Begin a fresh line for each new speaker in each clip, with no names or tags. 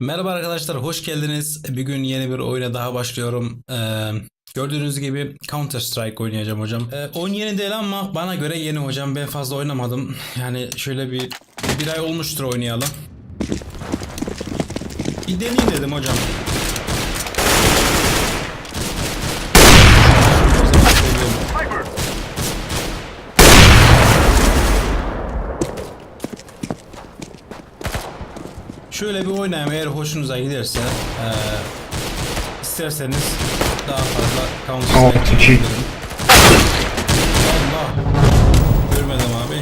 Merhaba arkadaşlar, hoş geldiniz. Bir gün yeni bir oyuna daha başlıyorum. Ee, gördüğünüz gibi Counter Strike oynayacağım hocam. Ee, oyun yeni değil ama bana göre yeni hocam. Ben fazla oynamadım. Yani şöyle bir bir ay olmuştur oynayalım. Bir deneyeyim dedim hocam. Şöyle bir oynayayım eğer hoşunuza giderse eee, isterseniz daha fazla Counter Strike. Allah görmedim abi.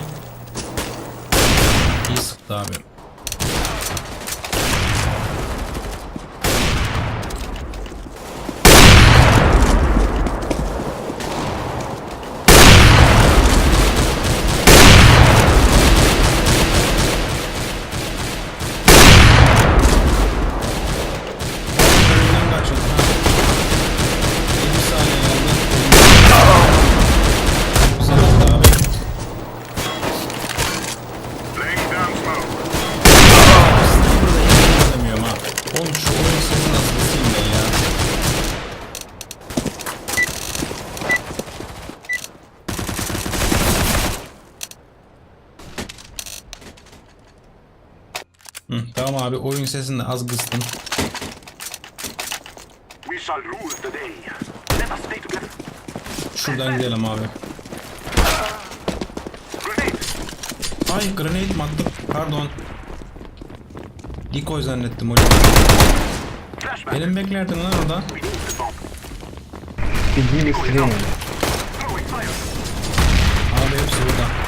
İyi sıktı abi. Önünden kaçın. Ha. 20 saniye kaldı. Güzel oldu abi.
Laying down smoke.
Demiyorum ha. Oğlum şu oyun sesi nasıl kısayım ben ya? Hı, tamam abi oyun sesini de az kıstım. Şuradan gidelim abi. Ay grenade mi attım? Pardon. Decoy zannettim hocam. Benim beklerdin lan orada.
Bildiğin
fire.
Abi hepsi burada.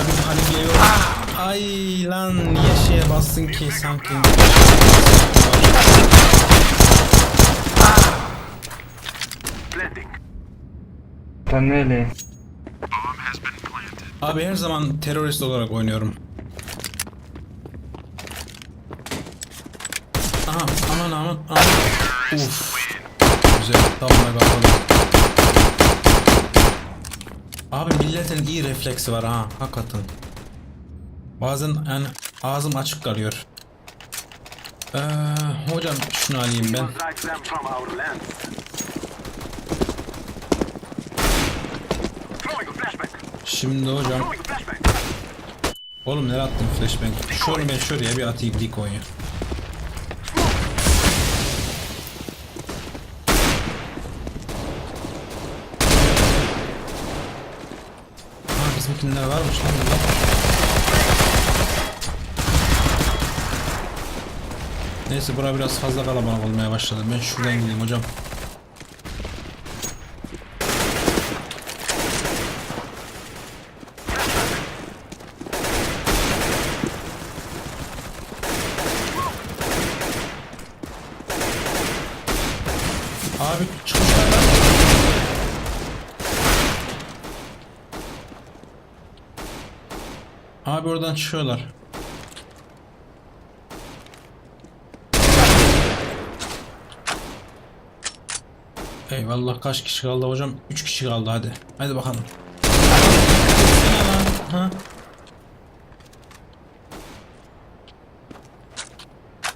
Abi hani geliyor. Ay lan niye bastın ki sanki.
Sen neyle?
Abi her zaman terörist olarak oynuyorum. Aha aman aman aman. Uf. Güzel tamam bakalım. Abi milletin iyi refleksi var ha hakikaten. Bazen yani ağzım açık kalıyor. Ee, hocam şunu alayım ben. Şimdi hocam oğlum nereye attım flashbang? Şunu ben şuraya bir atayım decoy'u. Ha bizimkiler varmış lan burada. Neyse bura biraz fazla kalabalık olmaya başladı. Ben şuradan gideyim hocam. Abi çıkmışlar. Abi oradan çıkıyorlar. Eyvallah kaç kişi kaldı hocam? 3 kişi kaldı hadi. Hadi bakalım. Ha?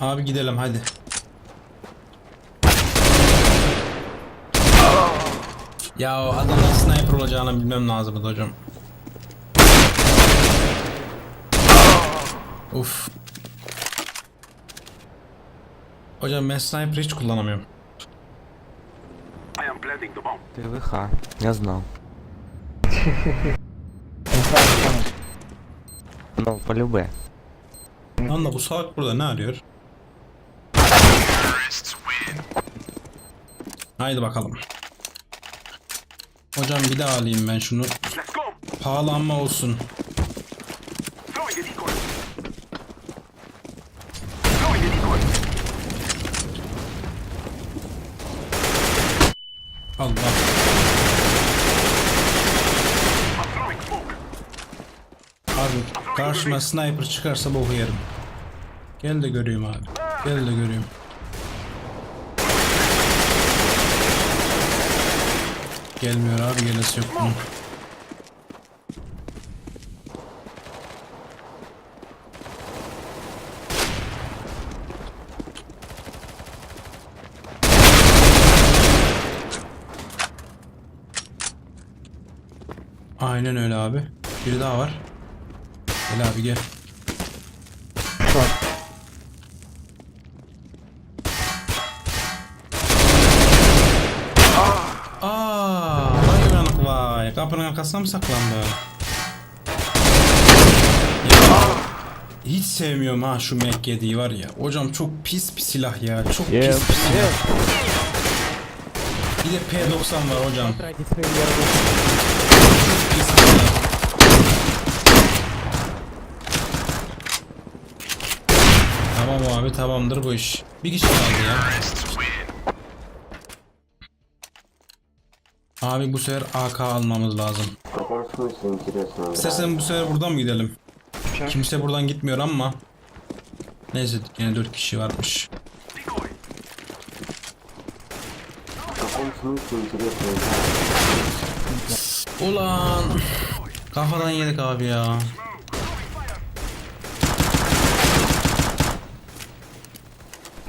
Abi gidelim hadi. Ya o adamın sniper olacağını bilmem lazımdı hocam. Uf. Hocam ben sniper hiç kullanamıyorum.
ТВХ, я знал. Ну, полюбе.
Lan da bu salak burada ne arıyor? Haydi bakalım. Hocam bir daha alayım ben şunu.
Let's go.
Pahalanma olsun. Allah. Abi karşıma sniper çıkarsa boku yerim. Gel de göreyim abi. Gel de göreyim. Gelmiyor abi gelesi yok bunun. Aynen öyle abi. Biri daha var. Gel abi gel. Var. Aaa! Hayvanlık vay. Kapının arkasına mı saklandı? Ya, hiç sevmiyorum ha şu Mac 7'yi var ya. Hocam çok pis bir silah ya. Çok
Yeah.
pis bir silah. Bir de P90 var hocam. Tamam abi tamamdır bu iş. Bir kişi kaldı ya. Abi bu sefer AK almamız lazım. İstersen bu sefer buradan mı gidelim? Kimse buradan gitmiyor ama. Neyse yine 4 kişi varmış. Ulan kafadan yedik abi ya.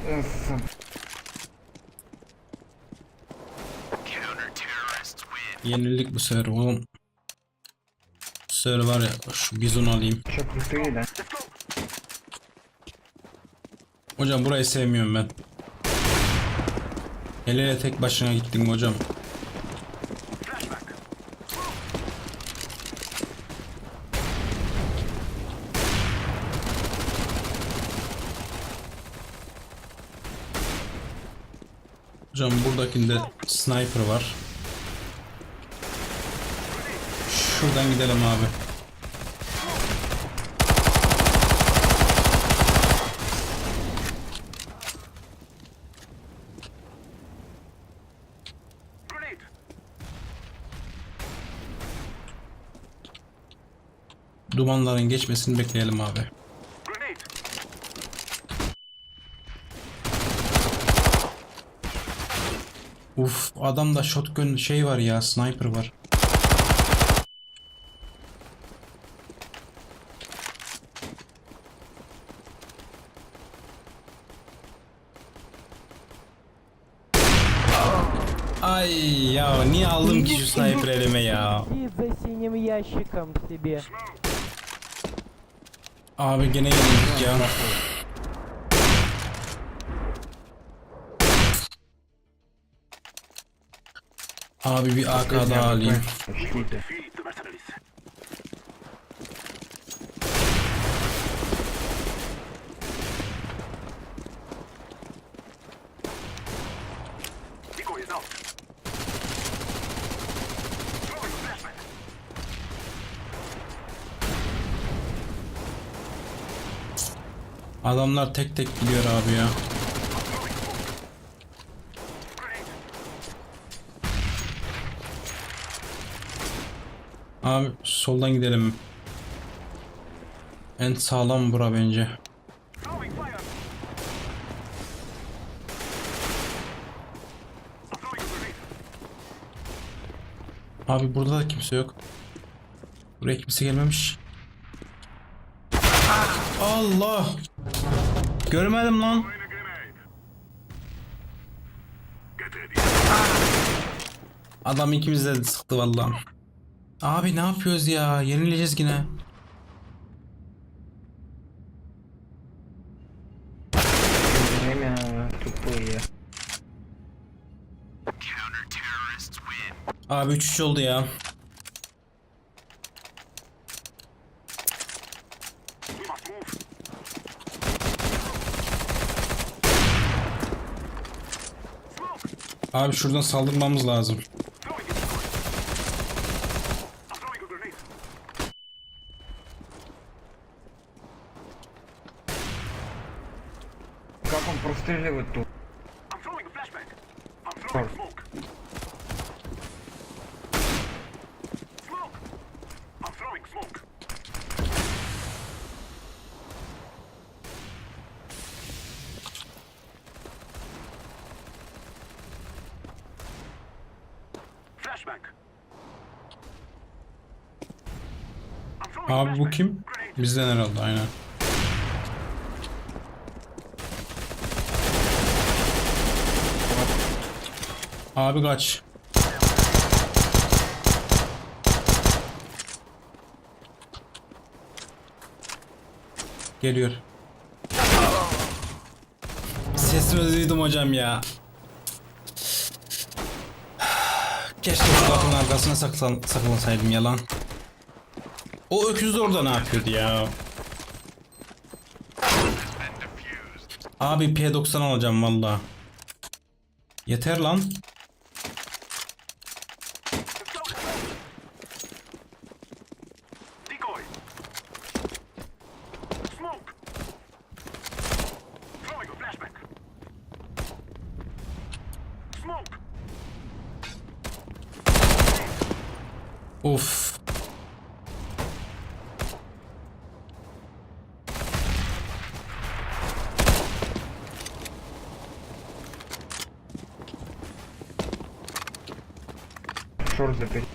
Öf.
Yenildik bu sefer oğlum. Bu sefer var ya şu bizon alayım.
Çok mutluydu lan.
Hocam burayı sevmiyorum ben. Hele tek başına gittin hocam. Hocam buradakinde sniper var. Şuradan gidelim abi. Dumanların geçmesini bekleyelim abi. Uf adamda shotgun şey var ya sniper var. Ay ya niye aldım ki şu sniper elime ya?
Сидит за синим ящиком себе.
Abi gene yenildik ya. Abi bir AK daha alayım. Adamlar tek tek gidiyor abi ya. Abi soldan gidelim. En sağlam bura bence. Abi burada da kimse yok. Buraya kimse gelmemiş. Allah! Görmedim lan. Adam ikimiz de sıktı vallahi. Abi ne yapıyoruz ya? Yenileceğiz yine.
Öldüreyim. Çok iyi.
Abi 3-3 oldu ya. Abi şuradan saldırmamız lazım.
нахуй простреливают тут.
Abi bu kim? Bizden herhalde aynen. Abi kaç. Geliyor. Sesimi duydum hocam ya. Keşke şu kapının arkasına saklan, saklansaydım yalan. O öküz de orada ne yapıyordu ya? Abi P90 alacağım valla. Yeter lan. Of.
Şurada peki.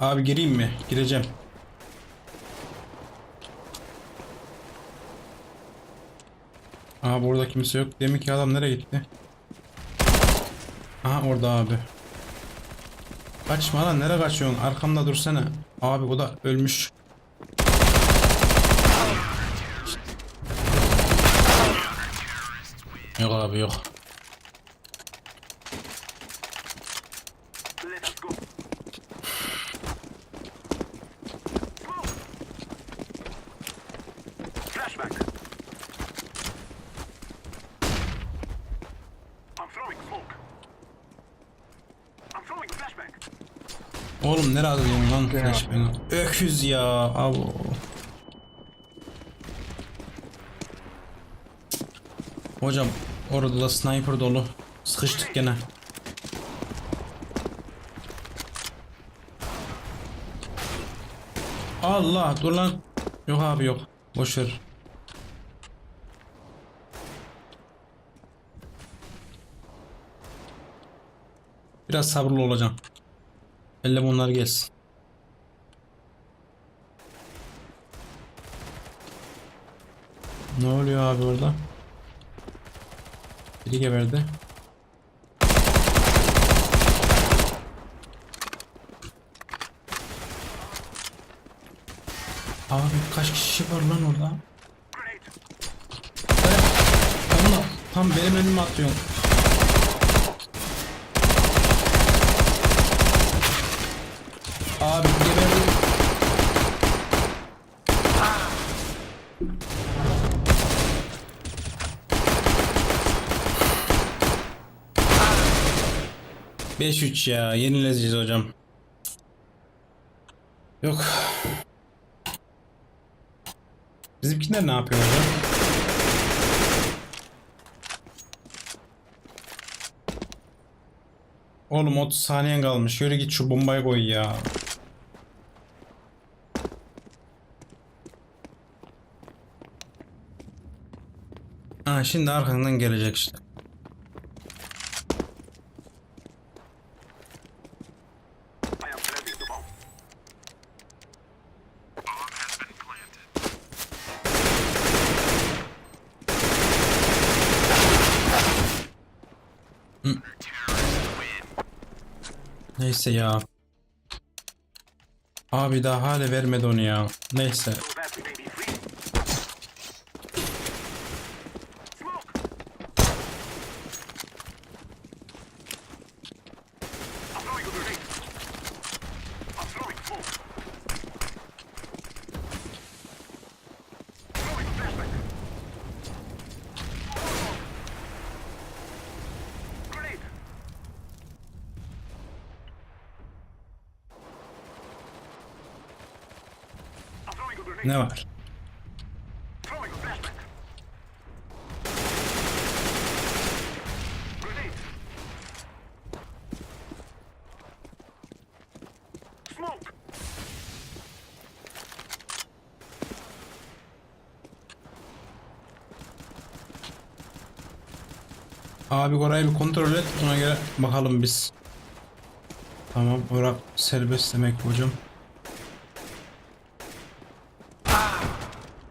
Abi gireyim mi? Gireceğim. Aha burada kimse yok. Demek ki adam nereye gitti? Aha orada abi. Kaçma lan nereye kaçıyorsun? Arkamda dursana. Abi o da ölmüş. Yok abi yok. Oğlum nereye atıyorsun lan flash beni? Öküz ya. Abi. Hocam orada da sniper dolu. Sıkıştık gene. Allah dur lan. Yok abi yok. Boş ver. Biraz sabırlı olacağım. Elle bunlar gelsin. Ne oluyor abi orada? Biri geberdi. Abi kaç kişi var lan orada? Tam benim önüme atıyorsun. Abi geberdi. Beş üç ya yenileceğiz hocam. Yok. Bizimkiler ne yapıyor hocam? Oğlum 30 saniyen kalmış. Yürü git şu bombayı koy ya. Şimdi arkandan gelecek işte. Neyse ya. Abi daha hala vermedi onu ya. Neyse. Ne var? Abi orayı bir kontrol et. Ona göre bakalım biz. Tamam. Orak serbest demek hocam.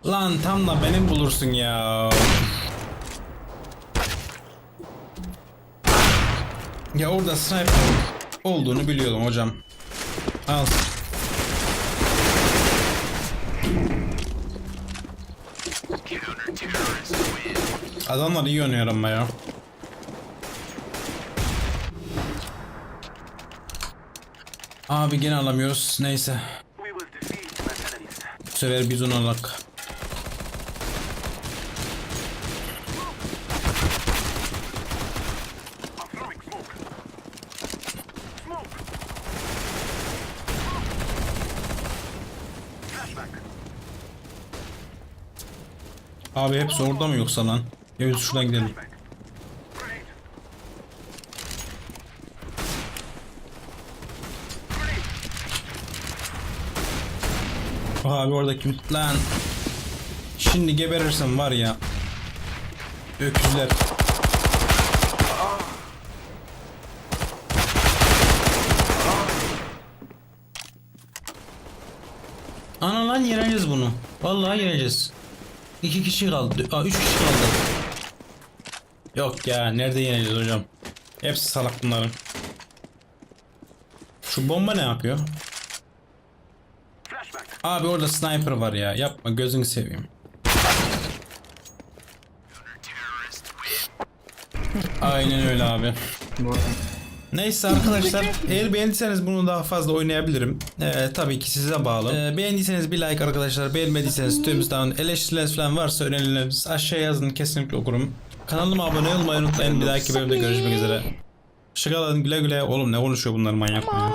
Lan tam da benim bulursun ya. Ya orada sniper olduğunu biliyordum hocam. Al. Adamlar iyi oynuyor ama ya. Abi gene alamıyoruz. Neyse. Bu sefer biz onu alak. Abi hepsi orada mı yoksa lan? Biz şuradan gidelim. Abi orada kim? Lan. Şimdi geberirsem var ya. Öküzler. Ana lan yeneceğiz bunu. Vallahi yeneceğiz. İki kişi kaldı. Aa, üç kişi kaldı. Yok ya nerede yeneceğiz hocam? Hepsi salak bunların. Şu bomba ne yapıyor? Abi orada sniper var ya. Yapma gözünü seveyim. Aynen öyle abi.
Bu
Neyse arkadaşlar eğer beğendiyseniz bunu daha fazla oynayabilirim. Ee, tabii ki size bağlı. Ee, beğendiyseniz bir like arkadaşlar. Beğenmediyseniz tümümüzden eleştirileriniz falan varsa önerileriniz aşağıya yazın kesinlikle okurum. Kanalıma abone olmayı unutmayın. Bir dahaki bölümde görüşmek üzere. Şakaladın güle güle. Oğlum ne konuşuyor bunlar manyak mı?